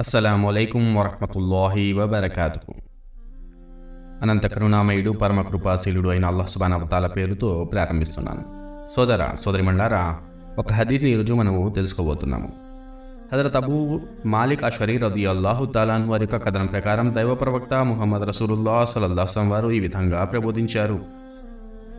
అస్సలం అయికం వరహమతుల్లాహి వబర్కాతు అనంత కరుణామయుడు పరమ కృపాశీలుడు అయిన అల్లాహ్ సుబాన్ అవతాల పేరుతో ప్రారంభిస్తున్నాను. సోదర సోదరిమండారా ఒక హదీస్ని ఈరోజు మనము తెలుసుకోబోతున్నాము. హజరత్ అబూ మాలిక్ అషరీ రది అల్లాహు తాలాన్ వారి యొక్క కథనం ప్రకారం దైవ ప్రవక్త ముహమ్మద్ రసూలుల్లా సలల్లాహం వారు ఈ విధంగా ప్రబోధించారు.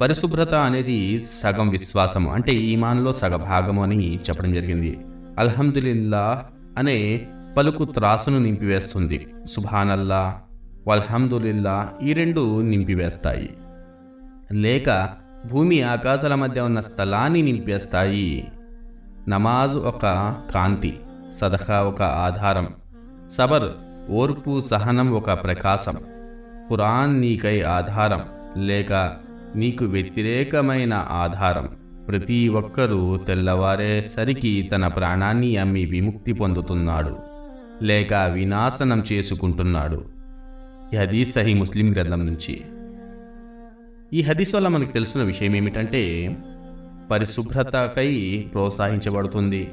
పరిశుభ్రత అనేది సగం విశ్వాసం అంటే ఈమాన్లో సగ భాగము అని చెప్పడం జరిగింది. అల్హమ్దులిల్లా అనే పలుకు త్రాసును నింపివేస్తుంది. సుభానల్లా వల్హమ్దులిల్లా ఈ రెండు నింపివేస్తాయి. లేక భూమి ఆకాశాల మధ్య ఉన్న స్థలాన్ని నింపేస్తాయి. నమాజ్ ఒక కాంతి సదఖా ఒక ఆధారం సబర్ ఓర్పు సహనం ఒక ప్రకాశం. ఖురాన్ నీకై ఆధారం లేక నీకు వ్యతిరేకమైన ఆధారం. ప్రతి ఒక్కరూ తెల్లవారేసరికి తన ప్రాణాన్ని అమ్మి విముక్తి పొందుతున్నాడు. లేక వినాశనం చేసుకుంటున్నాడు. ఈ హదీస్ సహీ ముస్లిం గ్రంథం నుంచి. ఈ హదీస్ వల్ల మనకు తెలిసిన విషయం ఏమిటంటే పరిశుభ్రతకై ప్రోత్సహించబడుతుంది.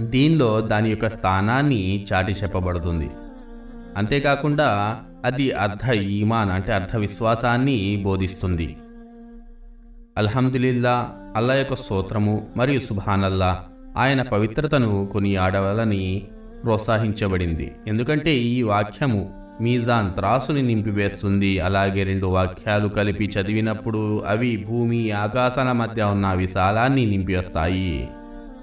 దీనిలో దాని యొక్క స్థానాన్ని చాటి చెప్పబడుతుంది. అంతేకాకుండా అది అర్ధ ఈమాన్ అంటే అర్ధ విశ్వాసాన్ని బోధిస్తుంది. అల్హమ్దులిల్లా అల్లా యొక్క స్తోత్రము మరియు సుభానల్లా ఆయన పవిత్రతను కొనియాడవలని ప్రోత్సహించబడింది. ఎందుకంటే ఈ వాక్యము మీజాన్ త్రాసుని నింపివేస్తుంది. అలాగే రెండు వాక్యాలు కలిపి చదివినప్పుడు అవి భూమి ఆకాశాల మధ్య ఉన్న విశాలాన్ని నింపివేస్తాయి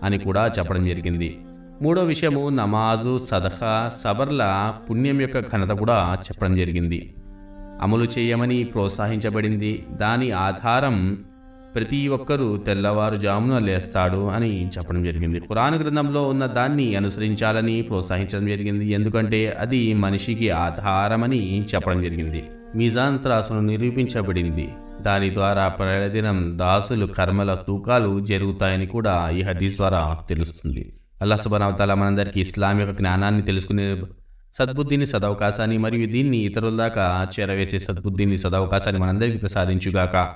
అని కూడా చెప్పడం జరిగింది. మూడో విషయము నమాజు సదహా సబర్ల పుణ్యం యొక్క ఘనత కూడా చెప్పడం జరిగింది. అమలు చేయమని ప్రోత్సహించబడింది. దాని ఆధారం ప్రతి ఒక్కరూ తెల్లవారుజామున లేస్తాడు అని చెప్పడం జరిగింది. ఖురాన్ గ్రంథంలో ఉన్న దాన్ని అనుసరించాలని ప్రోత్సహించడం జరిగింది. ఎందుకంటే అది మనిషికి ఆధారమని చెప్పడం జరిగింది. మిజాన్ త్రాసును నిరూపించబడింది. దాని ద్వారా ప్రతిదినం దాసులు కర్మల తూకాలు జరుగుతాయని కూడా ఈ హదీస్ ద్వారా తెలుస్తుంది. అల్లా సుబానవతాల మనందరికీ ఇస్లామిక యొక్క జ్ఞానాన్ని తెలుసుకునే సద్బుద్ధిని సదవకాశాన్ని మరియు దీన్ని ఇతరుల దాకా చేరవేసే సద్బుద్ధిని సదవకాశాన్ని మనందరికీ ప్రసాదించుగాక.